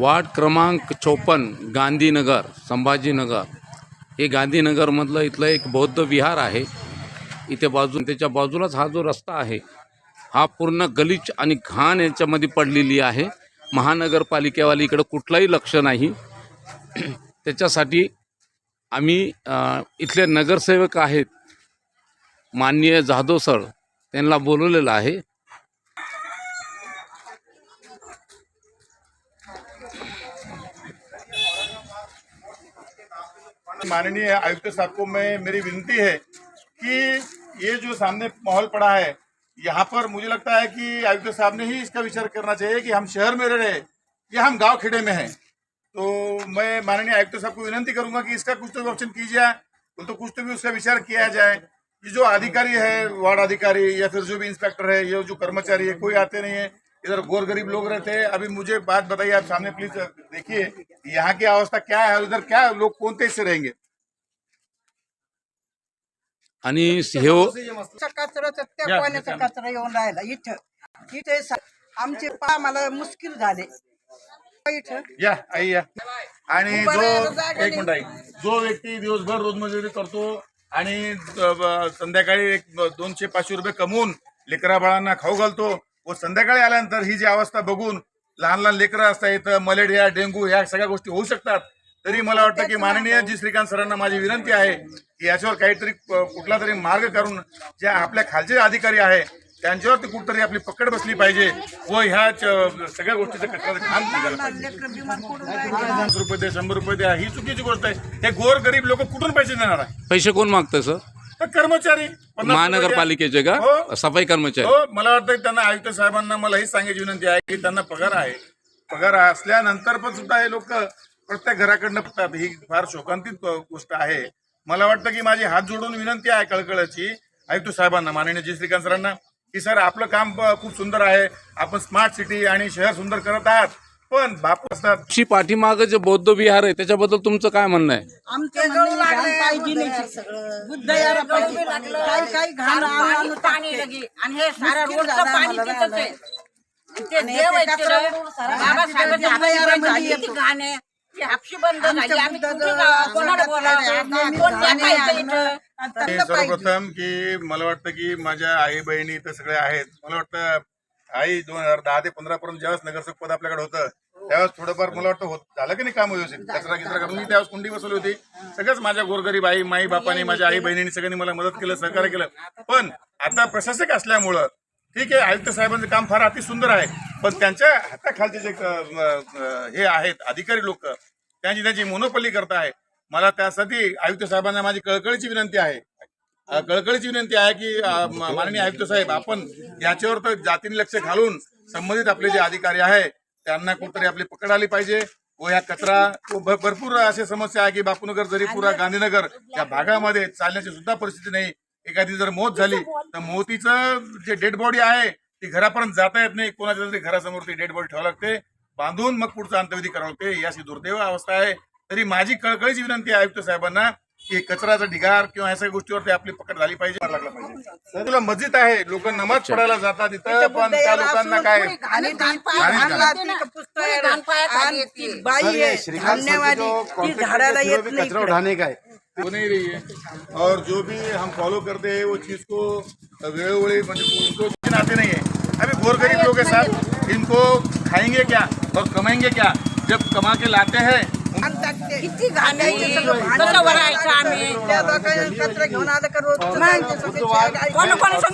Ward क्रमांक चोपन्न गांधीनगर संभाजीनगर. हे गांधीनगरमधलं इथलं एक बौद्ध विहार आहे. इथे बाजू त्याच्या बाजूलाच हा जो रस्ता आहे हा पूर्ण गलिच आणि घाण याच्यामध्ये पडलेली आहे. महानगरपालिकेवाली इकडं कुठलाही लक्ष नाही. त्याच्यासाठी आम्ही इथले नगरसेवक आहेत. माननीय जाधव सर त्यांना बोलवलेलं आहे. माननीय आयुक्त साहब को मैं मेरी विनती है कि ये जो सामने माहौल पड़ा है यहाँ पर मुझे लगता है कि आयुक्त साहब ने ही इसका विचार करना चाहिए कि हम शहर में रह रहे या हम गाँव खेड़े में हैं। तो मैं माननीय आयुक्त साहब को विनती करूँगा कि इसका कुछ तो ऑप्शन कीजिए तो, तो कुछ तो भी उसका विचार किया जाए कि जो अधिकारी है वार्ड अधिकारी या फिर जो भी इंस्पेक्टर है या जो कर्मचारी है कोई आते नहीं है। इधर गोर गरीब लोग रहते हैं। अभी मुझे बात बताइए आप सामने प्लीज देखिए यहाँ की अवस्था क्या है और इधर क्या लोग कौन तेज से रहेंगे? आणि हे हो- कचरा तर त्या या, पाण्याचा या. कचरा येऊन राहिला? इथं इथे सा- आमचे पा मला मुश्किल झाले. इथं या आई या. आणि जो एक मिनिट आई. जो व्यक्ती दिवसभर रोजमजुरी करतो आणि संध्याकाळी एक दोनशे पाचशे रुपये कमवून लेकरा बाळांना खाऊ घालतो व संध्याकाळी आल्यानंतर ही जी अवस्था बघून लहान लहान लेकरं असतात इथं मलेरिया डेंग्यू ह्या सगळ्या गोष्टी होऊ शकतात. तरी मला वाटतं की माननीय जी श्रीकांत सरांना माझी विनंती आहे की याच्यावर काहीतरी कुठला तरी मार्ग करून जे आपल्या खालचे अधिकारी आहे त्यांच्यावरती कुठतरी आपली पकड बसली पाहिजे व ह्या सगळ्या गोष्टीचं पाहिजे. रुपये द्या शंभर रुपये द्या ही चुकीची गोष्ट आहे. हे गोर गरीब लोक कुठून पैसे देणार आहे? पैसे कोण मागतं सर? कर्मचारी? पन्नास. महानगरपालिकेचे का? हो. सफाई कर्मचारी. हो मला वाटतं की त्यांना आयुक्त साहेबांना मला ही सांगायची विनंती आहे की त्यांना पगार आहे. पगार असल्यानंतर पण सुद्धा हे लोक प्रत्येक घराकडनं बघतात. ही फार शोकांतिक गोष्ट आहे. मला वाटतं की माझी हात जोडून विनंती आहे कळकळची आयुक्त साहेबांना माननीय जी. श्रीकांत सरांना की सर आपलं काम खूप सुंदर आहे. आपण स्मार्ट सिटी आणि शहर सुंदर करत आहात. पण बापू असतात ची पाठीमागं जे बौद्ध विहार आहे त्याच्याबद्दल तुमचं काय म्हणणं आहे आमच्या गळू लागले पाहिजे नाही बुद्ध यायला पाहिजे काही काही घाण आणून आणून पाणी टाकते. लगी आणि हे सारा मुश्किल रोडचं झालं पाणी आम्हाला तिथंच आहे राहायला. ते आणि देव ते आहेत कचरा तिथं. उडून सारा बाबासाहेबांची आमच्या हापशी घरामध्ये झाली, येतो. ती घाण आहे. ती हापशी बंद झाली आमच्या आम्ही बुद्धाचं कुठे जा- कोणाला आम्हाला बोलावं आम्ही कोण घाण टाकायचं आहे. इथं आता मी पाहिजे. सर्वप्रथम की मला वाटतं की माझ्या आई बहिणी इथं सगळे आहेत मला वाटतं आई दोन हजार दहा ते पंधरा पर्यंत ज्यावेळेस नगरसेवक पद आपल्याकडे होतं त्यावेळेस थोडंफार मला वाटतं होत झालं की नाही काम व्यवस्थित? कचरा किचरा करून मी त्यावेळेस कुंडी बसवली होती. सगळंच माझ्या गोरगरीब आई माई बापाने माझ्या आई बहिणींनी सगळ्यांनी मला मदत केलं सहकार्य केलं. पण आता प्रशासक असल्यामुळं ठीक आहे आयुक्त साहेबांचं काम फार अति सुंदर आहे. पण त्यांच्या हाताखालचे जे हे आहेत अधिकारी लोक त्यांची त्यांची मोनोपली करताय. मला त्यासाठी आयुक्त साहेबांना माझी कळकळीची विनंती आहे. कळकळीची विनंती आहे की माननीय आयुक्त साहेब आपण याच्यावर तर जातीने लक्ष घालून संबंधित आपले जे अधिकारी आहे त्यांना कुठतरी आपली पकड आली पाहिजे व ह्या कचरा भरपूर अशा समस्या आहे की बापूनगर जरीपुरा गांधीनगर या भागामध्ये चालण्याची सुद्धा परिस्थिती नाही. एखादी जर मौत झाली तर मोतीचं जे डेड बॉडी आहे ती घरापर्यंत जाता येत नाही. कोणाच्या तरी घरासमोर ती डेड बॉडी ठेवावी लागते. बांधून मग पुढचा अंत्यविधी करावं लागते. अशी दुर्दैव अवस्था आहे. तरी माझी कळकळीची विनंती आहे आयुक्त साहेबांना की कचराचा ढिगार किंवा ह्या सगळ्या गोष्टीवरती आपली पकड झाली पाहिजे लागला पाहिजे तुला मस्जिद आहे लोक नमाज़ पडायला जातात पण त्या लोकांना काय ती का. ती ती. उठाने का है हो नहीं रही है और जो भी हम फॉलो करते हैं वो चीज़ को वेळोवेळी म्हणजे उनको आते नहीं है अभी गोर गरीब लोग के साथ इनको खाएँगे क्या और कमाएँगे क्या जब कमा के लाते हैं कोण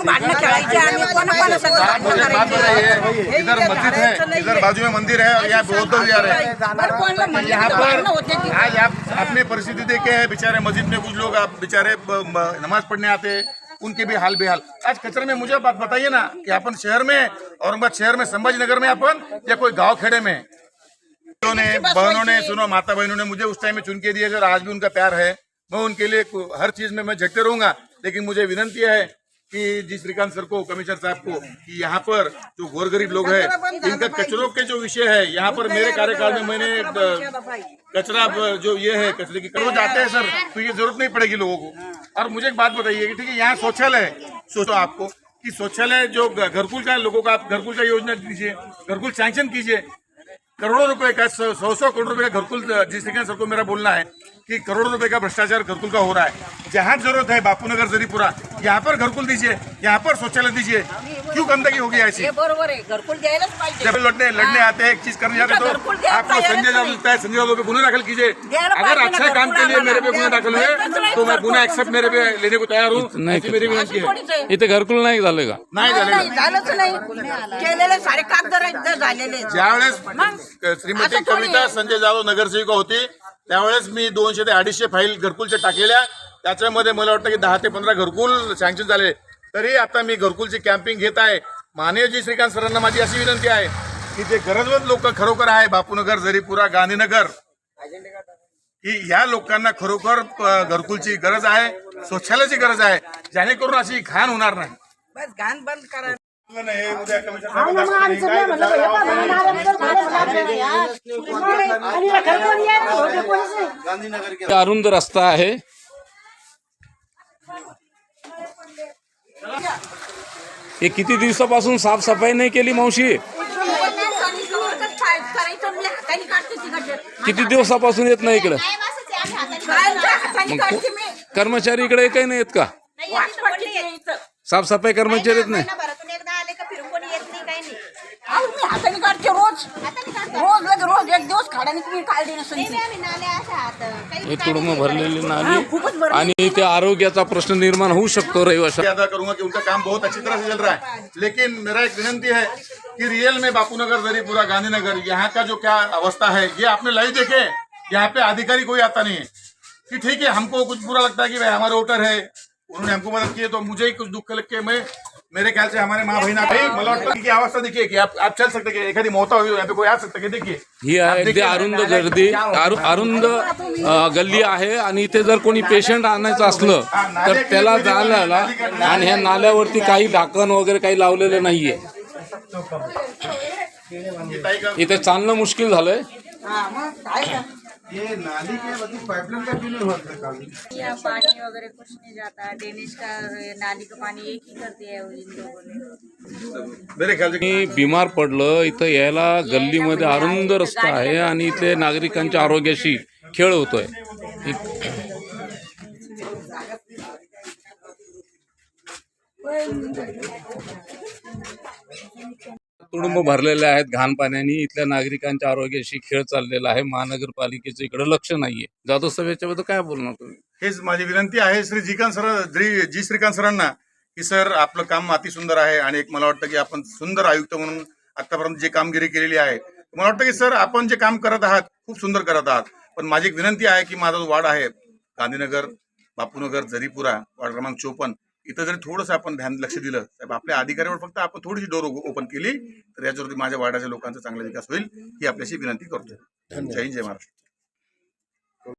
भांडणं खेळायचे कोण भांडणं करायचे इधर मस्जिद है इधर बाजू में मंदिर है और यहाँ बौद्ध विहार है। यहाँ पर की आज आप अपने परिस्थिति देखे है बेचारे मस्जिद में कुछ लोग आप बेचारे नमाज़ पढ़ने आते हैं उनके भी हाल बेहाल। आज कचरे में मुझे बात बताइए ना कि अपन शहर में औरंगाबाद शहर में संभाजी नगर में अपन या कोई गाँव खेड़े में? बहनों ने बहनों ने सुनो माता बहनों ने मुझे उस टाइम में चुन के दिए और आज भी उनका प्यार है। मैं उनके लिए हर चीज़ में मैं झटते रहूँगा। लेकिन मुझे विनंती है कि जी श्रीकांत सर को कमिश्नर साहब को कि यहाँ पर जो गोर गरीब लोग हैं इनका कचरों के जो विषय है यहाँ पर मेरे कार्यकाल में मैंने कचरा जो ये है कचरे की रोज जाते हैं सर तो ये ज़रूरत नहीं पड़ेगी लोगों को। और मुझे एक बात बताइए कि ठीक है यहाँ शौचालय है। सोचो आपको कि शौचालय जो घरकुल का लोगों का आप घरकुल का योजना दीजिए घरकुल सैंक्शन कीजिए। करोड़ों रुपए का सौ सौ करोड़ रुपए का घरकुल जिस तरीके से सर को मेरा बोलना है। कि करोड़ों रुपए का भ्रष्टाचार घरकुल का हो रहा है जहाँ जरूरत है बापूनगर जरीपुरा यहाँ पर घरकुल दीजिए यहाँ पर शौचालय दीजिए क्यों गंदगी होगी ऐसी हे बरोबर आहे घरकुल द्यायलाच पाहिजे जब लड़ने लड़ने आते हैं एक चीज करने जाते हैं तो आपको संजय जादव. लगता है संजय जादव पे गुना दाखिल कीजिए अगर अच्छा काम के लिए मेरे पे. गुना दाखिल हुए तो मैं गुना एक्सेप्ट मेरे पे लेने को तैयार हूँ मेरी विनंती है. इथे घरकुल नाही झालं का नाही नाही, झालेलं झालंच नाही केलेले सारे कागद रद्द झालेले आहेत. ज्यावेळेस मग? श्रीमती कविता. संजय जाधव नगरसेविका होती त्यावेळेस मी दोनशे ते अडीचशे फाईल घरकुलच्या टाकलेल्या. त्याच्यामध्ये मला वाटतं की दहा ते पंधरा घरकुल सँक्शन झाले. तरी आता मी घरकुलची कॅम्पिंग घेत आहे. माननीयजी श्रीकांत सरांना माझी अशी विनंती आहे की जे गरजवंत लोक खरोखर आहे बापूनगर जरीपुरा गांधीनगर की या लोकांना खरोखर घरकुलची गरज आहे शौचालयाची गरज आहे. जेणेकरून अशी घाण होणार नाही. बस घाण बंद करा. नाही, उद्या कमिशनर साहेबांना दाखवतो नाही, काय हे अरुंद रस्ता आहे हे किती दिवसापासून साफसफाई नाही केली मावशी? करायचं मी हाताने काढते तिकडचे किती दिवसापासून येत नाही इकडे? हाताने मग काढते को- मी कर्मचारी इकडे काही नाही येत का? वाट पडली आहे इथं. साफसफाई कर्मचारी येत नाही महिनाभरातून एकदा आले का फिरून कोणी येत नाही काही नाही हाताने काढते रोज. रोज लगे रोज एक दिवस खाडाने तुम्ही काढली हे भरलेली नाली भरलेली. आणि इथे आरोग्याचा प्रश्न निर्माण होऊ शकतो रहिवाशा अदा करूंगा कि उनका काम बहुत अच्छी तरह से चल रहा है. लेकिन मेरा एक विनंती है कि रियल में बापूनगर जरीपुरा गांधीनगर यहाँ का जो क्या अवस्था है ये आपने लाइव देखे यहाँ पे अधिकारी कोई आता नहीं है। कि ठीक है हमको कुछ बुरा लगता है कि भाई हमारे वोटर है उन्होंने हमको मदद की है तो मुझे ही कुछ दुख लग के मैं मेरे ख्याल से हमारे माँ बहना भाई मला वाटतं की अवस्था देखिए कि आप आप चल सकते कि एखादी मोहता हुई यहाँ पे कोई आ सकता कि देखिए। ही आहे अगदी अरुंद गर्दी अरु- अरुंद अ, गल्ली आहे आणि इथे जर कोणी पेशंट आणायचं असलं तर त्याला जायला आणि ह्या नाल्यावरती काही झाकण वगैरे काही लावलेलं नाहीये. ये ताई का इथे चालणं मुश्किल झालंय. हा मग काय का यहाँ पानी वगैरह कुछ नहीं जाता। डेनिश का नाली का पानी एक ही है इन लोगों ने। मेरे ख्याल से मी बिमार पडलं इथं यायला गल्लीमध्ये अरुंद रस्ता आहे आणि इथे नागरिकांच्या आरोग्याशी खेळ होतोय. तुडुंब भरलेले आहेत घाण पाण्याने. इथल्या नागरिकांच्या आरोग्याशी खेळ चाललेला आहे. महानगरपालिकेचं इकडे लक्ष नाहीये. जाधव साहेब याच्याबद्दल काय बोलणार तुम्ही? हेच माझी विनंती आहे. श्री जिकांत सर जी श्रीकांत सरांना की सर आपलं काम अति सुंदर आहे आणि एक मला वाटतं की आपण सुंदर आयुक्त म्हणून आतापर्यंत जे कामगिरी केलेली आहे मला वाटतं की सर आपण जे काम करत आहात खूप सुंदर करत आहात. पण माझी एक विनंती आहे की माझा जो वार्ड आहे गांधीनगर बापूनगर जरीपुरा वार्ड क्रमांक चोपन्न. इथं जरी थोडंसं आपण ध्यान लक्ष दिलं साहेब आपल्या अधिकाऱ्यावर फक्त आपण थोडीशी डोर ओपन केली तर याच्यावरती माझ्या वार्डाच्या लोकांचा चांगला विकास होईल ही आपल्याशी विनंती करतो. जय जय महाराष्ट्र.